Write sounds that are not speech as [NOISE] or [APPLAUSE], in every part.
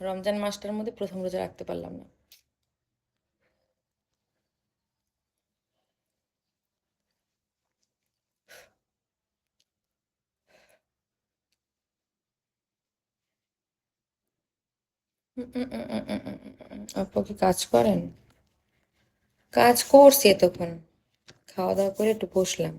রমজান মাসটার মধ্যে প্রথম রোজা রাখতে পারলাম না। আপু কি কাজ করেন কাজ করছি এতক্ষণ খাওয়া দাওয়া করে একটু বসলাম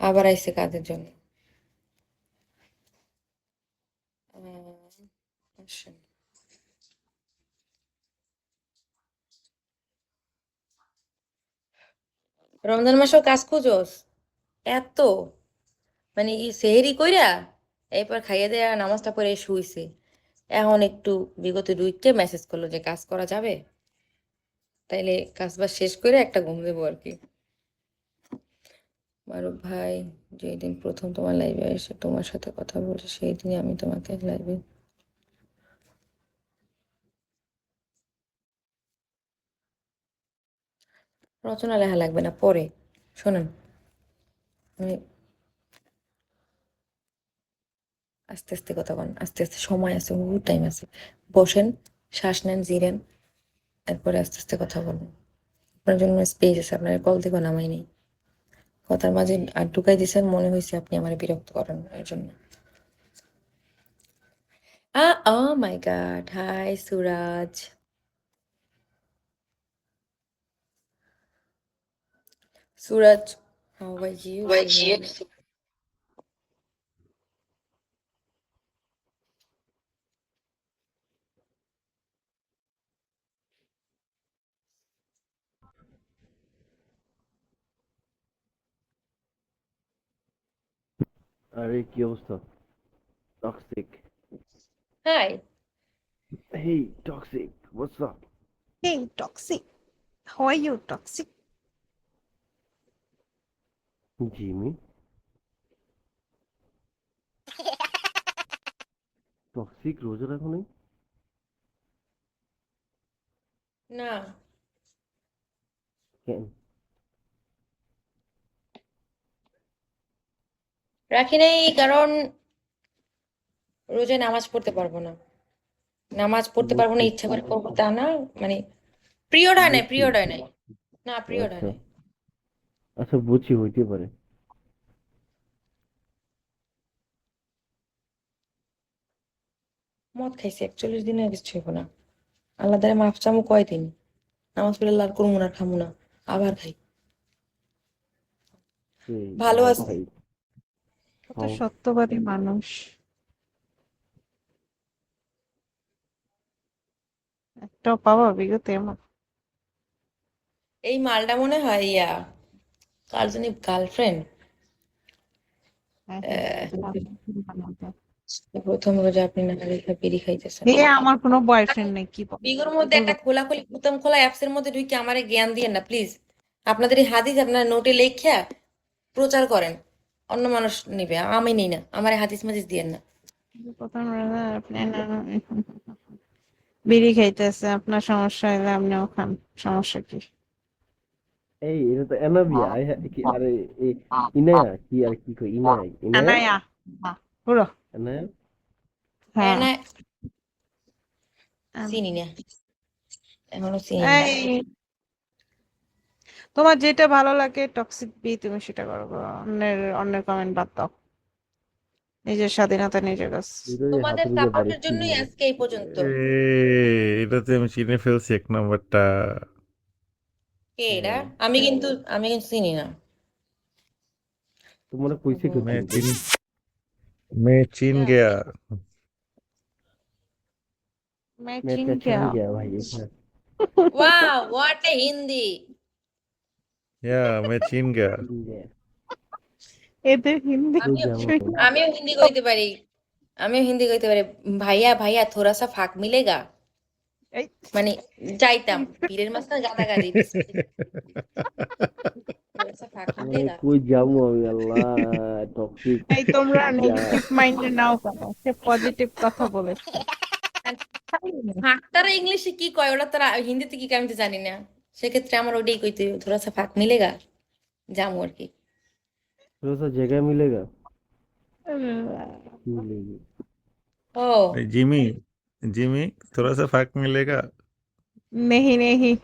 আবার আইসে কাজের জন্য আসেন। রমজান মাসেও কাজ খুঁজোস? এত। মানে সেহেরি কইরা এরপর খাইয়ে দেয়া নামাজটা পড়ে শুইছে। এখন একটু বিগত দুইটা মেসেজ করল যে কাজ করা যাবে? তাইলে কাজ বাজ শেষ করে একটা ঘুম দেবো আর কি। মারুফ ভাই যেই দিন প্রথম তোমার লাইভে এসে তোমার সাথে কথা বলছি সেই দিনই আমি তোমাকে লাইভে রচনা লেখা লাগবে না, পরে। শোনেন। আস্তে আস্তে কথা বলেন, আস্তে আস্তে সময় আছে, বহুত টাইম আছে। বসেন, শ্বাস নেন জিরেন এরপরে আস্তে আস্তে কথা বলুন। আপনার জন্য স্পেস আছে, আপনার কল থেকে নামাই নেই। কথার মাঝে আর ঢুকাই দিয়েছেন, মনে হয়েছে আপনি আমার বিরক্ত করেন এর জন্য। Ah, O my god hi Suraj. Suraj how are you আরে কি অবস্থা toxic hi hey toxic what's up Hey, Toxic. How are you, Toxic? Jimmy Toxic রোজা রাখো নাই না। কেন? রাখি নাই কারণ রোজে নামাজ পড়তে পারব না। নামাজ পড়তে পারব না ইচ্ছা করে পড়ব তা না মানে পিরিয়ড হয় নাই। পিরিয়ড হয় নাই না পিরিয়ড হয় আচ্ছা। নাই আচ্ছা বুঝছি হইতে পারে। মদ খাইছি একচল্লিশ দিনে কিছু হইব না। আল্লাহ দ্বারা মাফ চামু কয়দিন? নামাজ পড়লে আল্লাহর করব না খামু না আবার খাই। ভালো আছি। ভাই। কত সত্যবাদী মানুষ। একটাও পাবা বিগত এমন। এই মালটা মনে হয় ইয়া কার জানি গার্লফ্রেন্ড হ্যাঁ, প্রথম রোজা আপনি না রেখা বিড়ি খাইতেছেন এ আমার কোনো বয়ফ্রেন্ড নেই কি বিগর মধ্যে একটা খোলাখুলি কুতম খোলা অ্যাপসের মধ্যে ঢুকে আমারে জ্ঞান দিয়েন না প্লিজ আপনাদের এই হাদিস আপনার নোটে লেখা প্রচার করেন অন্য মানুষ নিবে আমি নেই না আমার হাদিস মাদিস দিয়েন না প্রথম রোজা আপনি না- বিড়ি খাইতেছে আপনার সমস্যা হলে আপনিও খান সমস্যা কি এই এটা তো এনাবিয়া আই হ্যাঁ কি আরে এই ইনায়া কি আর কি কই ইনায়া ইনায়া হ্যাঁ, পুরো এনায়া হ্যাঁ না চিনি না এখনও চিনি তোমার যেটা ভালো লাগে টক্সিক বি তুমি সেটা করো অন্যের অন্যের কমেন্ট বাদ দাও। নিজের স্বাধীনতা নিজের কাছ যে তোমাদের সাপোর্টের জন্যই আজকে এই পর্যন্ত। এটাতে আমি চিনে ফেলছি এক নাম্বারটা। কে এরা আমি কিন্তু আমি কিন্তু চিনি না তোমার কইছে কে मैं চিনতে? चिन मैं चिन क्या? गया मैं मैं चिन पहचान गया गया भाई हाँ। ওয়াও হোয়াট এ হিন্দি या मैं चिन गया चिन गया। এদের হিন্দি कोई जामा কিছুই को। না। আমিও হিন্দি কইতে পারি আমিও হিন্দি কইতে পারি ভাইয়া ভাইয়া থোড়া সা ফাঁক মিলেগা এই, মানে যাইতাম পীরের মাঝখানে গাদাগাদি থোড়া সা ফাঁক মানে মিলেগা কই যাবো আমি আল্লাহ টক্সিক এই তোমরা নেগেটিভ মাইন্ডে নাও কেন সে পজিটিভ কথা বলেছে ফাঁকটারা ইংলিশে কি কয় ওরা তারা হিন্দিতে কি কয় আমি তো জানি না সেক্ষেত্রে আমার ওটাই কইতে হবে, থোড়া সা ফাঁক মিলেগা যাবো আর কি थोड़ा सा जगह मिलेगा मिलेगी ও এই জিমি जिमी थोड़ा सा फर्क मिलेगा नहीं नहीं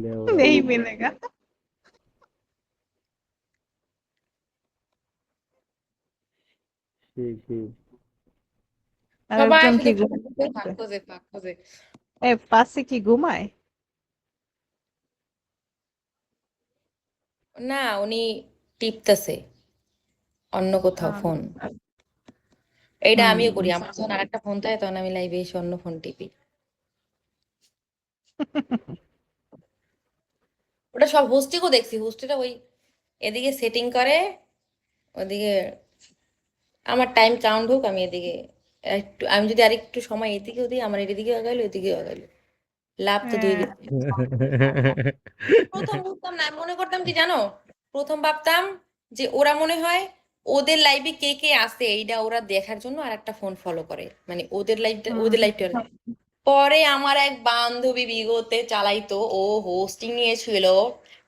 লেওড়া। नहीं मिलेगा সেই সেই সবাই আরেকজন কি শুধু ঘুমাচ্ছে? ফাঁক খোঁজে ফাঁক খোঁজে এ পাশে কি ঘুমায় না উনি টিপতেছে অন্য কোথাও আহ, ফোন এইটা আমিও করি। আমার যখন আরেকটা ফোন থাকে তখন আমি লাইভে এসে অন্য ফোন টিপি। [LAUGHS] ওটা সব হোস্টিকও দেখছি। হোস্টিটা ওই এদিকে সেটিং করে ওদিকে আমার টাইম কাউন্ট হোক আমি এদিকে একটু আমি যদি আরেকটু সময় এদিকে দিই আমার এদিকে আগাইলো এদিকে আগাইলো। লাভ তো দুই হ্যাঁ। প্রথম বুঝতাম না মনে করতাম কি জানো? প্রথম ভাবতাম যে ওরা মনে হয় ওদের লাইভে কে কে আসে এইটা ওরা দেখার জন্য আর একটা ফোন ফলো করে। মানে ওদের লাইভটা ওদের লাইভটা পরে আমার এক বান্ধবী বিগতে চালাইতো ও হোস্টিং নিয়েছিল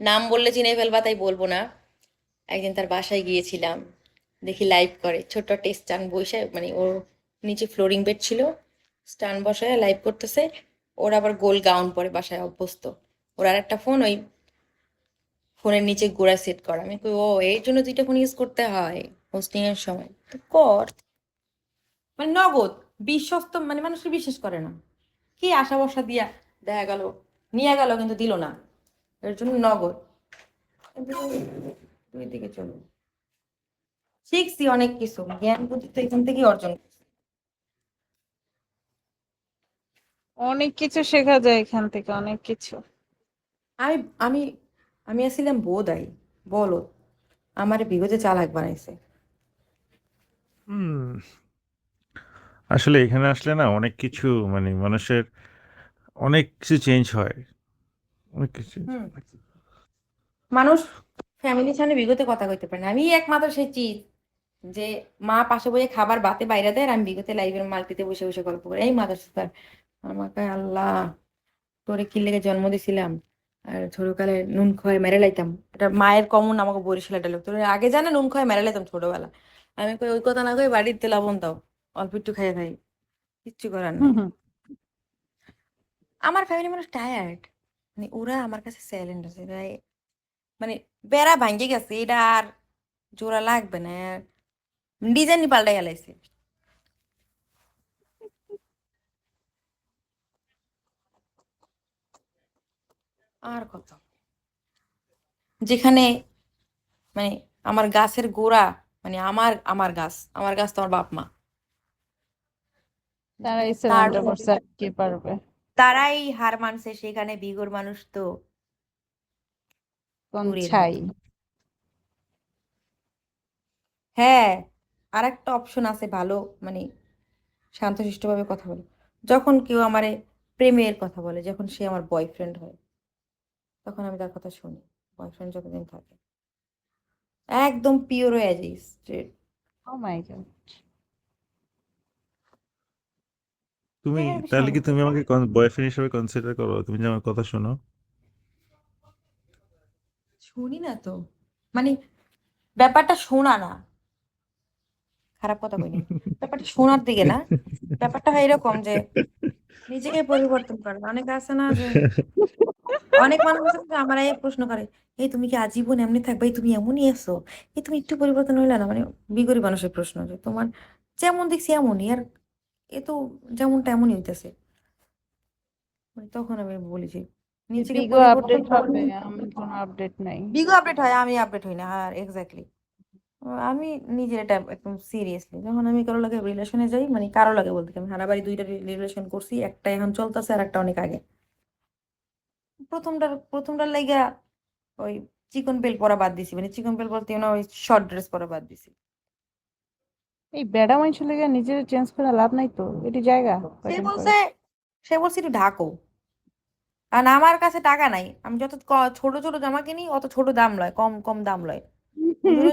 নাম বললে চিনে ফেলবা তাই বলব না। একদিন তার বাসায় গিয়েছিলাম দেখি লাইভ করে। ছোট্ট টেস্ট স্টান বসে মানে ওর নিচে ফ্লোরিং বেড ছিল। স্টান বসায় লাইভ করতেছে। ওর আবার গোল গাউন পরে বাসায় অভ্যস্ত। ওর আর একটা ফোন ওই ফোনের নিচে গোড়া সেট করা। আমি কই ও এর জন্য দুইটা ফোন ইউজ করতে হয় হোস্টিং এর সময়। তো কর। মানে নগদ বিশ্বস্ত মানে মানুষকে বিশ্বাস করে না। কি আশা ভরসা দিয়া দেখা গেল নিয়ে গেল কিন্তু দিল না। এর জন্য নগদ। দুই দিকে চলো শিখছি অনেক কিছু জ্ঞান বুদ্ধি তো এখান থেকেই অর্জন। অনেক কিছু শেখা যায় এখান থেকে অনেক কিছু। আমি আমি আমি আসছিলাম বোধাই বলো আমার বিগতে চালাক বানাইছে। হুম আসলে এখানে আসলে না অনেক কিছু মানে মানুষের অনেক কিছু চেঞ্জ হয়। অনেক কিছু মানুষ ফ্যামিলির সামনে বিগতে কথা কইতে পারে না। আমি একমাত্র সেই চিজ যে মা পাশে বসে খাবার বাতে বাইরে দেয় আর আমি বিগতে লাইভের মালতিতে বসে বসে গল্প করি। এই মাদার সুতার আমাকে আল্লাহ তোরে কি লেগে জন্ম দিছিলাম। আর ছোটকালে নুন খয়ে মেরে লাইতাম এটা মায়ের কমন আমাকে বরিশাল তোর আগে জানে নুন খয়ে মেরে লাইতাম ছোটবেলা। আমি কই ওই কথা না কই বাড়িতে লবণ দাও। অল্প একটু খাইয়ে খাই। কিচ্ছু করার নেই। আমার ফ্যামিলি মানুষ টায়ার্ড মানে ওরা আমার কাছে স্যালেন্ট আছে। মানে বেড়া ভাঙ্গে গেছে। এটা আর জোড়া লাগবে না। ডিজাইনই পাল্টাই গেলাইছে আর কত? যেখানে মানে আমার গাছের গোড়া মানে আমার আমার গাছ আমার গাছ তো আমার বাপ মা। তারাই সারেন্ডার করছে কি পারবে? তারাই হার মানছে সেখানে বিগর মানুষ তো ছাই? হ্যাঁ আর একটা অপশন আছে ভালো মানে শান্তশিষ্টভাবে কথা বলে। যখন কেউ আমারে প্রেমের কথা বলে যখন সে আমার বয়ফ্রেন্ড হয়। তখন আমি তার কথা শুনি। বয়ফ্রেন্ড যতদিন থাকে। একদম pure as straight oh my god তুমি তাহলে কি তুমি আমাকে বয়ফ্রেন্ড হিসেবে কনসিডার করো? তুমি যে আমার কথা শোনো। শুনি না তো। মানে ব্যাপারটা শোনা না। খারাপ কথা কইনি। ব্যাপারটা শোনার দিকে না। ব্যাপারটা হয় এরকম যে নিজেকে পরিবর্তন করে। অনেকে আছে না যে অনেক মানুষ আছে আমার এই প্রশ্ন করে এই তুমি কি আজীবন এমনি থাকবে? তুমি এমনই আছো? এই তুমি একটু পরিবর্তন হইলে না? মানে বিগড়ি মানুষের প্রশ্ন যে তোমার যেমন দেখছি এমনই আর এ তো যেমনটা এমনই হইতেছে। মানে তখন আমি বলি যে নিজেকে বিগো আপডেট হবে আমার কোনো আপডেট নাই। বিগো আপডেট হয় আমি আপডেট হই না আর এক্স্যাক্টলি আমি নিজের এটা একদম সিরিয়াসলি যখন আমি কারও লাগে রিলেশনে যাই মানে কারও লাগে বলতে আমি হারাবাড়ি দুইটা রিলেশন করছি একটা এখন চলতেছে আর একটা অনেক আগে। প্রথমটার প্রথমটার লাইগা ওই চিকন পেল পরা বাদ দিছি মানে চিকন পেল বলতে না ওই শর্ট ড্রেস পরা বাদ দিছি। এই বেড়া মানুষ লেগে নিজের চেঞ্জ করে লাভ নাই তো এটি জায়গা। সে বলছে সে বলছে একটু ঢাকো। আর আমার কাছে টাকা নাই আমি যত ছোট ছোট জামা কিনি অত ছোট দাম লয় কম কম দাম লয়।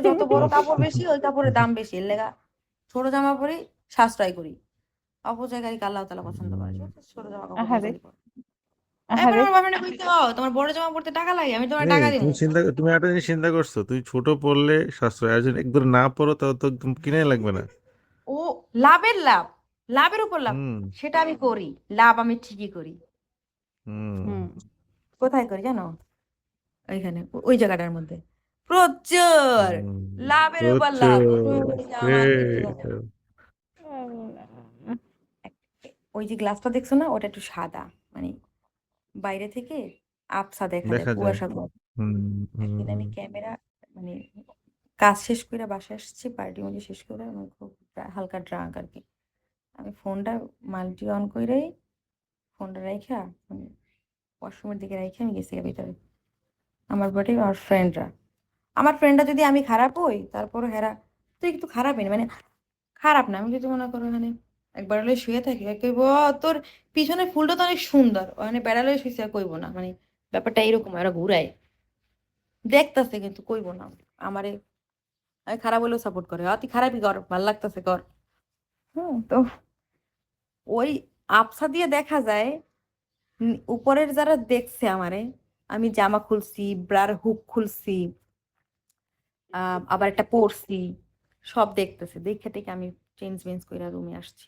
যত [LAUGHS] বড় কাপড় বেশি ওই কাপড়ের দাম বেশি। এর লেগা ছোট জামা পরে সাশ্রয় করি। অপচয়কারী আল্লাহ তাআলা পছন্দ করে? ঠিক আছে? ছোট জামা কাপড় আহারে। বেশি পরো। এরপর আহারে আমার বাপের কইতে "ও, তোমার বড় জামা পরতে টাকা লাগে? আমি তোমার টাকা দিব চিন্তা তুমি একটা জিনিস চিন্তা করছ তুমি ছোট পড়লে সাশ্রয় আর যদি একবার না পড়ো তাহলে তো একদম কিনে লাগবে না। ও লাভের লাভ লাভের উপর লাভ। সেটা আমি করি লাভ আমি ঠিকই করি। হুম। হুম। কোথায় করি জানো? ওইখানে ওই জায়গাটার মধ্যে। প্রচুর। লাভের উপর লাভ। ওই যে গ্লাসটা দেখছ না ওটা একটু সাদা মানে বাইরে থেকে আপসা দেখা যায়। দেখা কুয়াশা। একদিন আমি ক্যামেরা মানে কাজ শেষ করে বাসায় আসছি পার্টি মধ্যে শেষ করে আমি খুব হালকা ড্রাঙ্ক আর কি। আমি ফোনটা মাল্টি অন করেই ফোনটা রাইখা মানে ওয়াশরুমের দিকে রাইখা আমি গেছি ভিতরে। আমার বাড়ি আমার ফ্রেন্ডরা আমার ফ্রেন্ডটা যদি আমি খারাপ হই তারপর হেরা তুই একটু খারাপই না? মানে খারাপ না আমি যদি মনে করো মানে একবার হলে শুয়ে থাকি কইব "ও, তোর পিছনের ফুলটা তো অনেক সুন্দর মানে বেড়ালে শুয়েছে কইব না মানে ব্যাপারটা এরকম ওরা ঘুরায়। দেখতাছে কিন্তু কইব না আমারে আমি খারাপ হলেও সাপোর্ট করে। অতি খারাপই কর ভালো লাগতাছে কর। হুম তো ওই আবসা দিয়ে দেখা যায় উপরের যারা দেখছে আমারে আমি জামা খুলছি ব্রার হুক খুলছি আবার একটা পরছি সব দেখতেছে। দেখে থেকে আমি চেঞ্জ মেঞ্জ করে রুমে আসছি।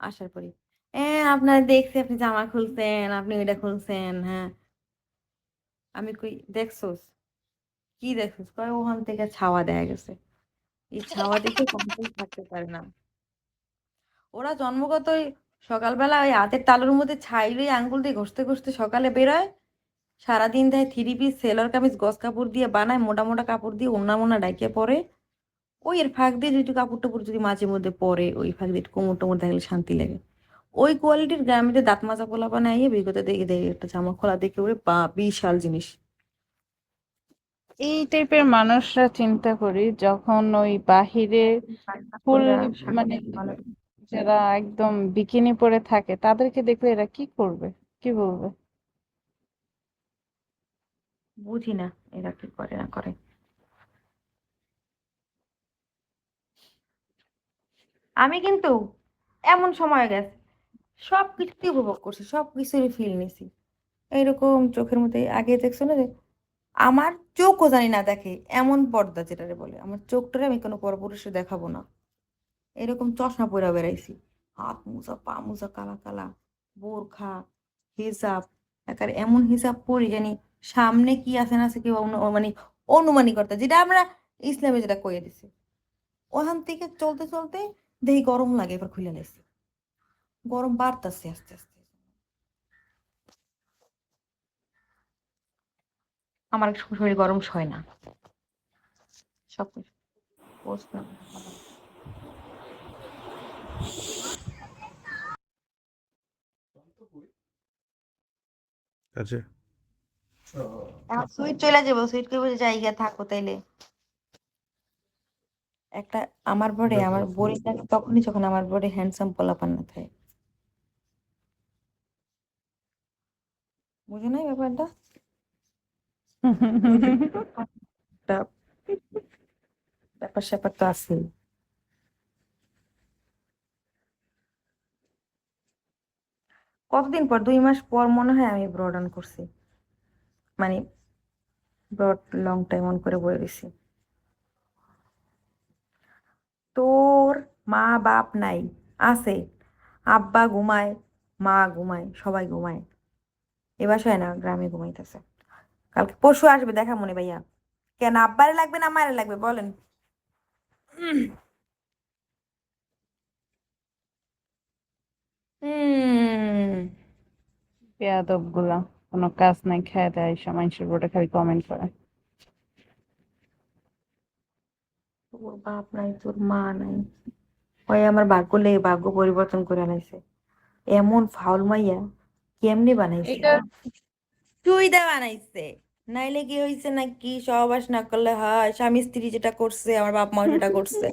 আসার পরে হ্যাঁ আপনারা দেখছি, আপনি জামা খুলছেন, আপনি ওইটা খুলছেন হ্যাঁ। আমি কই, দেখছোস? কি দেখছোস? কয়, ওখান থেকে ছাওয়া দেখা গেছে। এই ছাওয়া দেখে কন্ট্রোল থাকতে পারে না। ওরা জন্মগতই সকালবেলা ওই হাতের তালুর মধ্যে ছাই লই আঙ্গুল দিয়ে ঘষতে ঘষতে সকালে বেরোয় সারাদিন দেয় থ্রি পিস সেলর কামিজ, গস কাপড় দিয়ে বানায়, মোটা মোটা কাপড় দিয়ে ওনা মোনা ডাইকে পরে। ওই এর ফাঁক দিয়ে যদি কাপড় টাপড় যদি মাঝে মধ্যে পরে, ওই ফাঁক দিয়ে কোমর টোমর দেখলে শান্তি লাগে। ওই কোয়ালিটির গ্রামেতে দাঁত মাজা পোলা বানায় বিগত দেখে দেখে একটা জামা খোলা দেখে ওরে বা, বিশাল জিনিস। এই টাইপের মানুষরা চিন্তা করি, যখন ওই বাহিরে ফুল মানে যারা একদম বিকিনি পরে থাকে, তাদেরকে দেখলে এরা কি করবে? কি বলবে? বুঝি না এরা কি করে না করে। আমি কিন্তু এমন সময় গেছে সব কিছুতেই উপভোগ করছি সব কিছুরই ফিল নিছি। এইরকম চোখের মধ্যে আগে দেখছ না যে, আমার চোখও জানি না দেখে, এমন পর্দা যেটারে বলে, আমার চোখটারে আমি কোনো পরপুরুষে দেখাবো না। এরকম চশমা পরে বেড়াইছি, হাত মুজা, পা মুজা, কালা কালা, বোরখা, হিজাব, একার এমন হিসাব পরি জানি সামনে কি আছে না আছে অনু- মানে অনুমানই করতে যেটা আমরা ইসলামে যেটা কয়ে দিছে। ওখান থেকে চলতে চলতে দেখি গরম লাগে, এবার খুলে লাইছি। গরম বাড়তাছে আস্তে আস্তে। আমার শরীর গরম সয় না। সব কিছু। আছে। এখন সুইট চলে যাব সুইট করব যে জায়গা থাকো তাইলে। একটা আমার বডি আমার বডি থাকে তখনই যখন আমার বডি হ্যান্ডসাম পোলাপান না থাকে। বুঝো না এই ব্যাপারটা? [LAUGHS] ব্যাপার স্যাপার তো আছেই। কতদিন পর? দুই মাস পর মনে হয় আমি ব্রড অন করছি। মানে ব্রড লং টাইম অন করে বয়ে রয়েছি তোর মা বাপ নাই আছে। আব্বা ঘুমায় মা ঘুমায় সবাই ঘুমায়। এ বাসায় না গ্রামে ঘুমাইতেছে। কালকে পরশু আসবে দেখা মনে ভাইয়া। কেন আব্বারে লাগবে না মায়ের লাগবে বলেন। হুম বেয়াদবগুলা কোনো কাজ নাই খায় দেয় এসব মানুষের বোর্ডে খালি কমেন্ট করে। তোর বাপ নাই তোর মা নাই। ওই আমার ভাগ্য লেগে ভাগ্য পরিবর্তন করে আনাইছে। এমন ফাউল মাইয়া কেমনে বানাইছে? চুইদা বানাইছে। নাইলে কি হয়েছে নাকি? সহবাস না করলে হয়। স্বামী স্ত্রী যেটা করছে আমার বাপ মা সেটা করছে।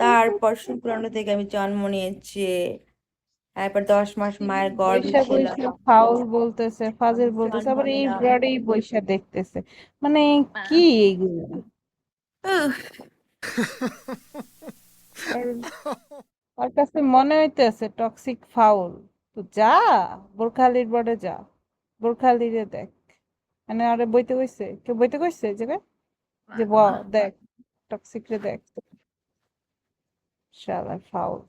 তারপর শুক্রাণু থেকে আমি জন্ম নিয়েছি। তারপর দশ মাস মায়ের গর্ভে ফাউল বলতেছে ফাজিল বলতেছে আবার এই। ব্রডেই বৈশা দেখতেছে। মানে কি এইগুলো উহ, [LAUGHS] ওর- কাছে মনে হইতেছে টক্সিক ফাউল তো যা বোরখালির বড়ে যা বোরখালিরে দেখ। মানে আরে বইতে কইছে? কেউ বইতে কইছে যে যে ব দেখ টক্সিক রে দেখ। শালা ফাউল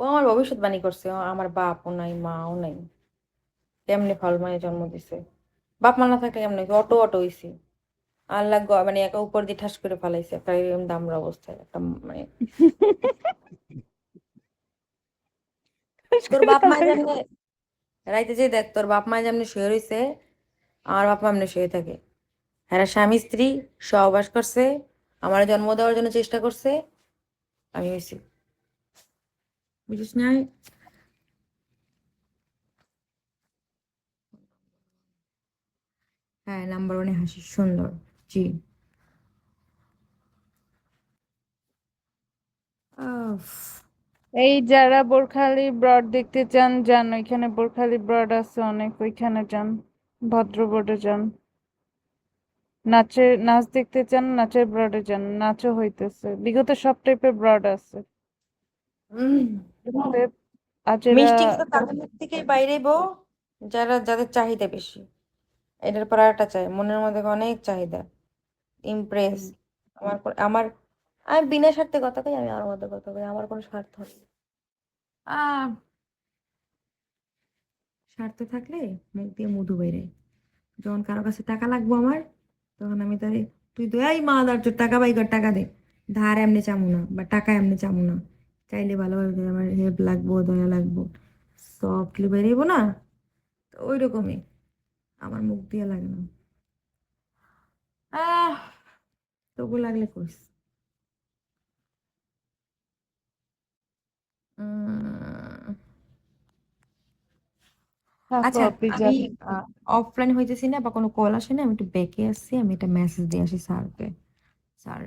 ও আমার ভবিষ্যৎবাণী করছে ও আমার বাপও নাই মাও নাই। কেমনে ফাউল মায়ে জন্ম দিছে? বাপ মা না থাকলে কেমনে? অটো অটো হইছি। আল্লাহ মানে একা উপর দিয়ে ঠাস করে ফালাইছে একটা এরকম দামড়া অবস্থায় একটা মানে তোর বাপ মা যেমনে [LAUGHS] রাইতে যে দেখ তোর বাপ মা যেমনি শুয়ে রইছে আমার বাপ মা এমনি শুয়ে থাকে। হ্যাঁ স্বামী স্ত্রী সহবাস করছে আমার জন্ম দেওয়ার জন্য চেষ্টা করছে আমি হয়েছি না হ্যাঁ নাম্বার ওয়ানে হাসি সুন্দর জি। এই যারা বোরখালি ব্রড দেখতে চান যান ওইখানে বোরখালি ব্রড আছে অনেক ওইখানে যান ভদ্র বোর্ডে যান। নাচের নাচ দেখতে চান নাচের ব্রডে যান নাচও হইতেছে। বিগত সব টাইপের ব্রড আছে। মিষ্টি তাদের বাইরে বউ যারা যাদের চাহিদা বেশি। এটার পর একটা চাই মনের মধ্যে অনেক চাহিদা। ইমপ্রেস আমার আমার আমি বিনা স্বার্থে কথা কই আমি আমার মধ্যে কথা কই আমার কোনো স্বার্থ নেই। স্বার্থ থাকলে মুখ দিয়ে মধু বেরে যখন কারও কাছে টাকা লাগবো আমার তখন আমি তারে তুই তো এই মা দার তোর টাকা বাই কর টাকা দে। ধার এমনি চামু না বা টাকা এমনি চামু না। চাইলে ভালোভাবে দে, আমার হেল্প লাগবো দয়া লাগবো সফটলি বেরিয়েবো না? তো ওই রকমই আমার মুখ দিয়ে লাগে না। আহ তবু লাগলে কইস আচ্ছা আমি অফলাইন হইতেছি না বা কোনো কল আসে না আমি একটু ব্যাকে আসছি আমি একটা মেসেজ দিয়ে আসি স্যারকে স্যার